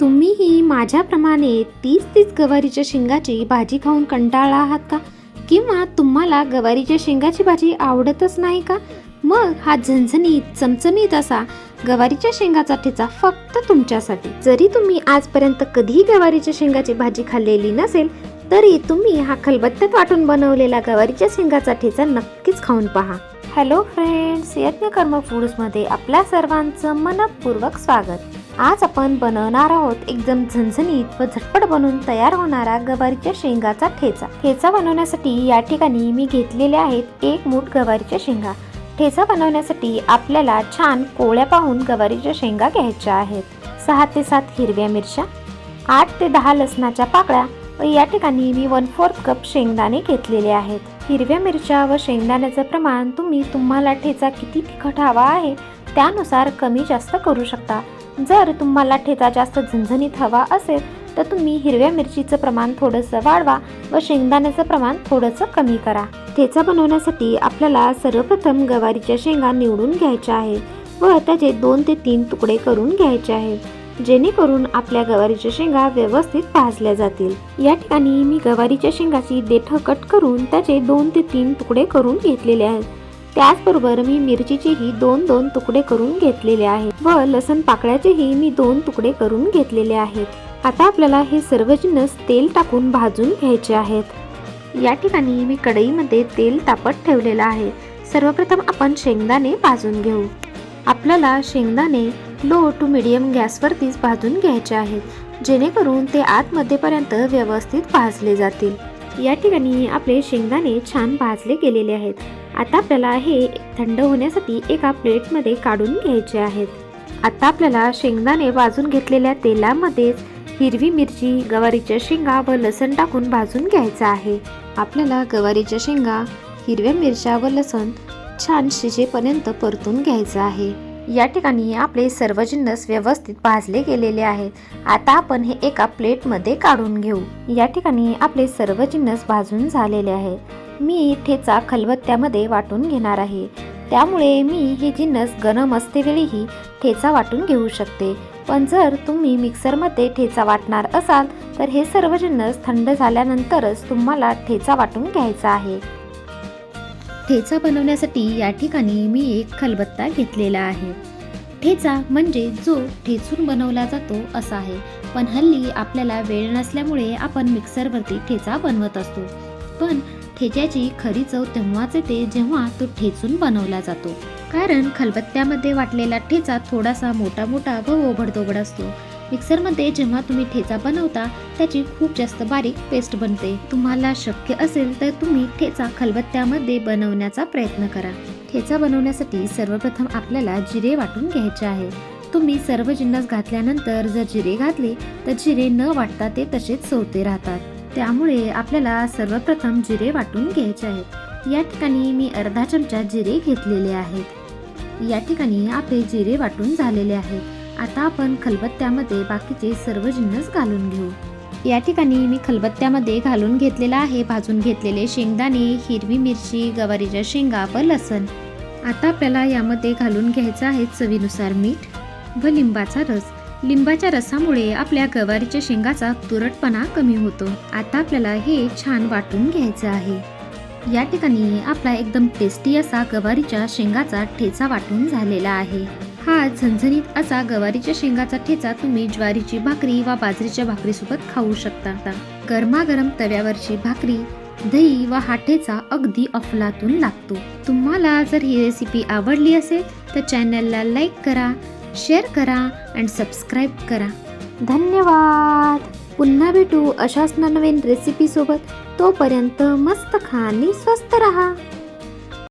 तुम्हीही माझ्याप्रमाणे तीस तीस गवारीच्या शेंगाची भाजी खाऊन कंटाळला आहात का? किंवा तुम्हाला गवारीच्या शेंगाची भाजी आवडतच नाही का? मग हा झणझणीत चमचमीत असा गवारीच्या शेंगाचा ठेचा फक्त तुमच्यासाठी. जरी तुम्ही आजपर्यंत कधीही गवारीच्या शेंगाची भाजी खाल्लेली नसेल तरी तुम्ही हा खलबत्त्यात वाटून बनवलेला गवारीच्या शेंगाचा ठेचा नक्कीच खाऊन पहा. हॅलो फ्रेंड्स यज्ञकर्म फूड्समध्ये आपल्या सर्वांचं मनपूर्वक स्वागत. आज आपण बनवणार आहोत एकदम झणझणीत व झटपट बनून तयार होणारा गवारीच्या शेंगाचा ठेचा. ठेचा बनवण्यासाठी या ठिकाणी मी घेतलेले आहेत एक मूठ गवारीच्या शेंगा. ठेचा बनवण्यासाठी आपल्याला छान कोळ्या पाहून गवारीच्या शेंगा घ्यायच्या आहेत. सहा ते सात हिरव्या मिरच्या आठ ते दहा लसणाच्या पाकळ्या व या ठिकाणी मी वन फोर्थ कप शेंगदाणे घेतलेले आहेत. हिरव्या मिरच्या व शेंगदाण्याचं प्रमाण तुम्ही तुम्हाला ठेचा किती तिखट हवा आहे त्यानुसार कमी जास्त करू शकता. जर तुम्हाला ठेचा जास्त झणझणीत हवा असेल तर तुम्ही हिरव्या मिरचीचं प्रमाण थोडंसं वाढवा व शेंगदाण्याचं प्रमाण थोडंसं कमी करा. ठेचा बनवण्यासाठी आपल्याला सर्वप्रथम गवारीच्या शेंगा निवडून घ्यायच्या आहेत व त्याचे दोन ते तीन तुकडे करून घ्यायचे आहेत जेणेकरून आपल्या गवारीच्या शेंगा व्यवस्थित भाजल्या जातील. या ठिकाणी मी गवारीच्या शेंगाची देठ कट करून त्याचे दोन ते तीन तुकडे करून घेतलेले आहेत. त्याचबरोबर मी मिरचीचेही दोन दोन तुकडे करून घेतलेले आहेत व लसण पाकळ्याचेही मी दोन तुकडे करून घेतलेले आहेत. आता आपल्याला हे सर्व जिन्नस तेल टाकून भाजून घ्यायचे आहेत. या ठिकाणी मी कढईमध्ये तेल तापत ठेवलेलं आहे. सर्वप्रथम आपण शेंगदाणे भाजून घेऊ. आपल्याला शेंगदाणे लो टू मिडियम गॅसवरतीच भाजून घ्यायचे आहेत जेणेकरून ते आतमध्येपर्यंत व्यवस्थित भाजले जातील. या ठिकाणी आपले शेंगदाणे छान भाजले गेलेले आहेत. आता आपल्याला हे थंड होण्यासाठी एका प्लेटमध्ये काढून घ्यायचे आहेत. आता आपल्याला शेंगदाणे भाजून घेतलेल्या तेलामध्येच हिरवी मिरची गवारीच्या शेंगा व लसण टाकून भाजून घ्यायचं आहे. आपल्याला गवारीच्या शेंगा हिरव्या मिरच्या व लसण छान शिजेपर्यंत परतून घ्यायचं आहे. या ठिकाणी आपले सर्व जिन्नस व्यवस्थित भाजले गेलेले आहेत. आता आपण हे एका प्लेटमध्ये काढून घेऊ. या ठिकाणी आपले सर्व जिन्नस भाजून झालेले आहे मी ठेचा खलबत्त्यामध्ये वाटून घेणार आहे. त्यामुळे मी हे जिन्नस गरम असतेवेळीही ठेचा वाटून घेऊ शकते. पण जर तुम्ही मिक्सरमध्ये ठेचा वाटणार असाल तर हे सर्व जिन्नस थंड झाल्यानंतरच तुम्हाला ठेचा वाटून घ्यायचा आहे. ठेचा बनवण्यासाठी या ठिकाणी मी एक खलबत्ता घेतलेला आहे. ठेचा म्हणजे जो ठेचून बनवला जातो असा आहे. पण हल्ली आपल्याला वेळ नसल्यामुळे आपण मिक्सरवरती ठेचा बनवत असतो. पण ठेच्याची खरी चव तेव्हाच येते जेव्हा तो ठेचून बनवला जातो. कारण खलबत्त्यामध्ये वाटलेला ठेचा थोडासा मोठा मोठा व ओबडधोबड असतो. मिक्सरमध्ये जेव्हा तुम्ही ठेचा बनवता त्याची खूप जास्त बारीक पेस्ट बनते. तुम्हाला शक्य असेल तर तुम्ही ठेचा खलबत्त्यामध्ये बनवण्याचा प्रयत्न करा. ठेचा बनवण्यासाठी सर्वप्रथम आपल्याला जिरे वाटून घ्यायचे आहे. तुम्ही सर्व जिन्नस घातल्यानंतर जर जिरे घातले तर जिरे न वाटता ते तसेच सवते राहतात. त्यामुळे आपल्याला सर्वप्रथम जिरे वाटून घ्यायचे आहेत. या ठिकाणी मी अर्धा चमचा जिरे घेतलेले आहेत. या ठिकाणी आपले जिरे वाटून झालेले आहेत. आता आपण खलबत्त्यामध्ये बाकीचे सर्व जिन्नस घालून घेऊ. या ठिकाणी मी खलबत्त्यामध्ये घालून घेतलेला आहे. भाजून घेतलेले शेंगदाणे हिरवी मिरची गवारीच्या शेंगा व लसण. आता आपल्याला यामध्ये घालून घ्यायचं आहे चवीनुसार मीठ व लिंबाचा रस. लिंबाच्या रसामुळे आपल्या गवारीच्या शेंगाचा तुरटपणा कमी होतो. आता आपल्याला हे छान वाटून घ्यायचं आहे. या ठिकाणी आपला एकदम टेस्टी असा गवारीच्या शेंगाचा ठेचा वाटून झालेला आहे. हा झणझणीत असा गवारीच्या शेंगाचा ठेचा तुम्ही ज्वारीची भाकरी वा बाजरीच्या भाकरीसोबत खाऊ शकता. गरमागरम तव्यावरची भाकरी दही व हाठेचा अगदी अफलातून लागतो. तुम्हाला जर ही रेसिपी आवडली असेल तर चॅनलला लाईक करा शेअर करा अँड सबस्क्राईब करा. धन्यवाद! पुन्हा भेटू अशाच नवीन रेसिपीसोबत तोपर्यंत मस्त खा आणि स्वस्त रहा.